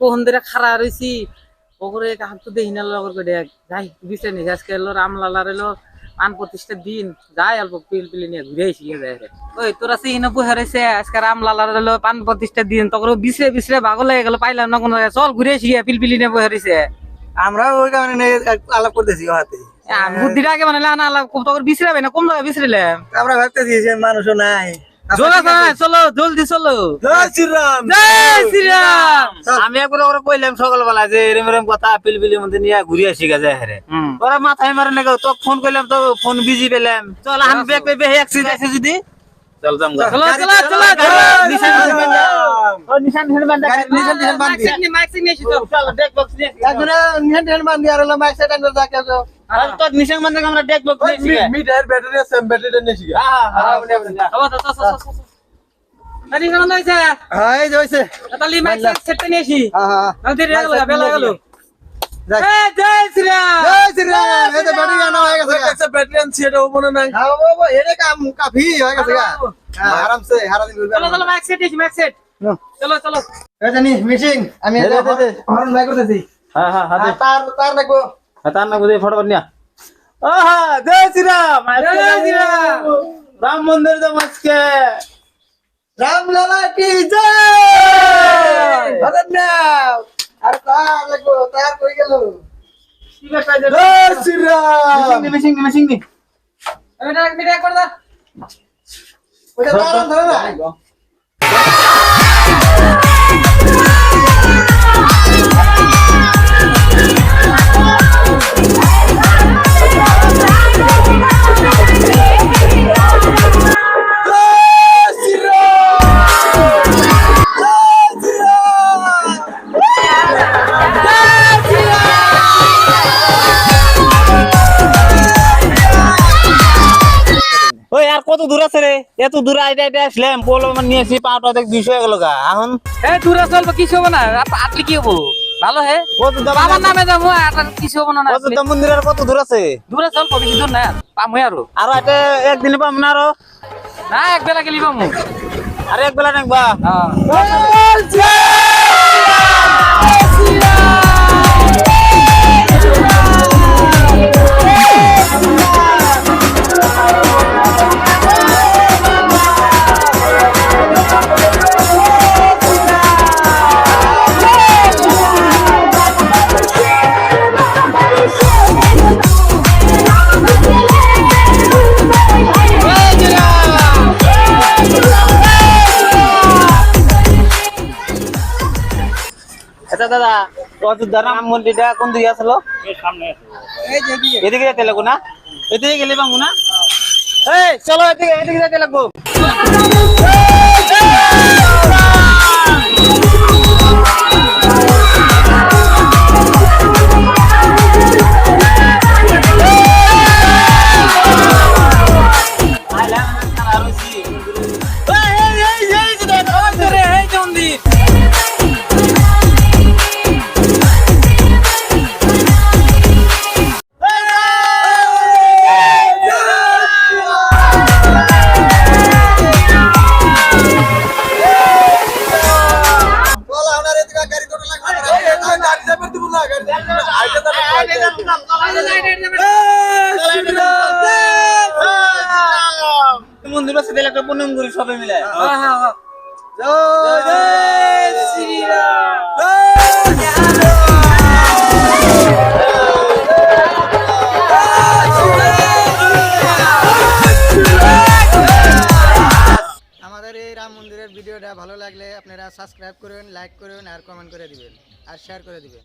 Cohn ধরে খাড়া রইছি। ওপরে কাহার তো দেখি না লগর করে যাই বিচার নিয়ে আজকে এলো রামলালার এলো পান প্রতিষ্ঠার দিন। যাই অল্প পিল পিলি নিয়ে ঘুরে যায় রে ওই তোরা সেই হিনে বহে রয়েছে আজকে রামলালার এলো পান প্রতিষ্ঠার দিন তখন বিছরে বিছরে ভাগল লেগে গেল পাইলাম না কোনো চল ঘুরে গিয়ে পিল পিলি নিয়ে বহে রয়েছে আমরা ওই কারণে আলাপ করতেছি হাতে বুদ্ধিটা আগে মানে না আলাপ তখন বিছরাবে না কোন জায়গায় বিছরিলে আমরা ভাবতেছি যে মানুষও নাই? চলো জলদি চলো। আমি একবার ওরা কইলাম সকালবেলা যে এরম এরম কথা পিলপিলির মধ্যে নিয়ে ঘুরে আসি গেছে হুম। ওরা মাথায় মারে না তো ফোন করলাম তো ফোন বিজি পেলাম। চল আমি ব্যাগ পে বেহে অ্যাক্সিডেন্ট আছে যদি। চল যাম চলো চলো চলো নিশান নিশান ও নিশান নিশান নিশান নিশান বান্ধি। মাইক নিয়ে এসো চল। ডেক বক্স নিয়ে আসি। এখন নিহান টেন মান দিয়া মাইক সেট আনতে যা কেউ আর তোর নিশান বান্দা আমরা গা। মিটার ব্যাটারি সেম ব্যাটারিটা নিয়ে শিখা। হ্যাঁ, হ্যাঁ, হ্যাঁ, হ্যাঁ। চলো চলো চলো চলো তারি কেমন হইছে হ্যাঁ এই হইছে। তালি মাইক সেট নিয়ে আসি। হ্যাঁ হ্যাঁ আমি দেরি হয়ে বেলা গেল। যাই। এই জয় শ্রীরাম জয় শ্রীরাম এই তো ব্যাটারি আনা হয়ে ব্যাটারি নাই। হ্যাঁ হয়ে হ্যাঁ, আরামসে হারা দিন চলো চলো সেট সেট। মিটিং আমি। হরন করতেছি। হ্যাঁ হ্যাঁ হ্যাঁ তার তার তার না বুঝে ফটো নিয়া আহা জয় শ্রীরাম জয় শ্রীরাম। রাম মন্দির যাম আজকে রামলালা কি জয় আর তার দেখো তার কই গেল জয় শ্রীরাম মিশিং মিশিং নি মিটা মিটা করে দাও ওটা ধরে না কত দূর আছে রে? এত দূরে আইটা আইটা আসলাম। বলো মানে নিয়েছি পাটা দেখ দুইশো গেল গা। এখন? এই দূরে চলবো কিছু হবে না। আপ- কি হব? ভালো হে? কত দাম বাবার নামে যাব আর কিছু হব না কত দাম মন্দির আর কত দূর আছে? দূরে চলবো বেশি দূর না পামু আরও। আর এটা একদিনে পাম না আরও। না এক বেলা গেলি পামু। আর এক বেলা নাকবা। হ্যাঁ। আচ্ছা দাদা দাম মন্দিরটা কোন দিকে আসলো? এদিকে। যেতে লাগবো না? এদিকে গেলে পাবো না? এই চলো এদিকে এদিকে যেতে লাগবো। মন্দির আছে দিলে একটা প্রণাম করি সবাই মিলে জয় রাম মন্দিরের ভিডিওটা ভালো লাগলে আপনারা সাবস্ক্রাইব করুন লাইক করুন আর কমেন্ট করে দিবেন। আর শেয়ার করে দিবেন।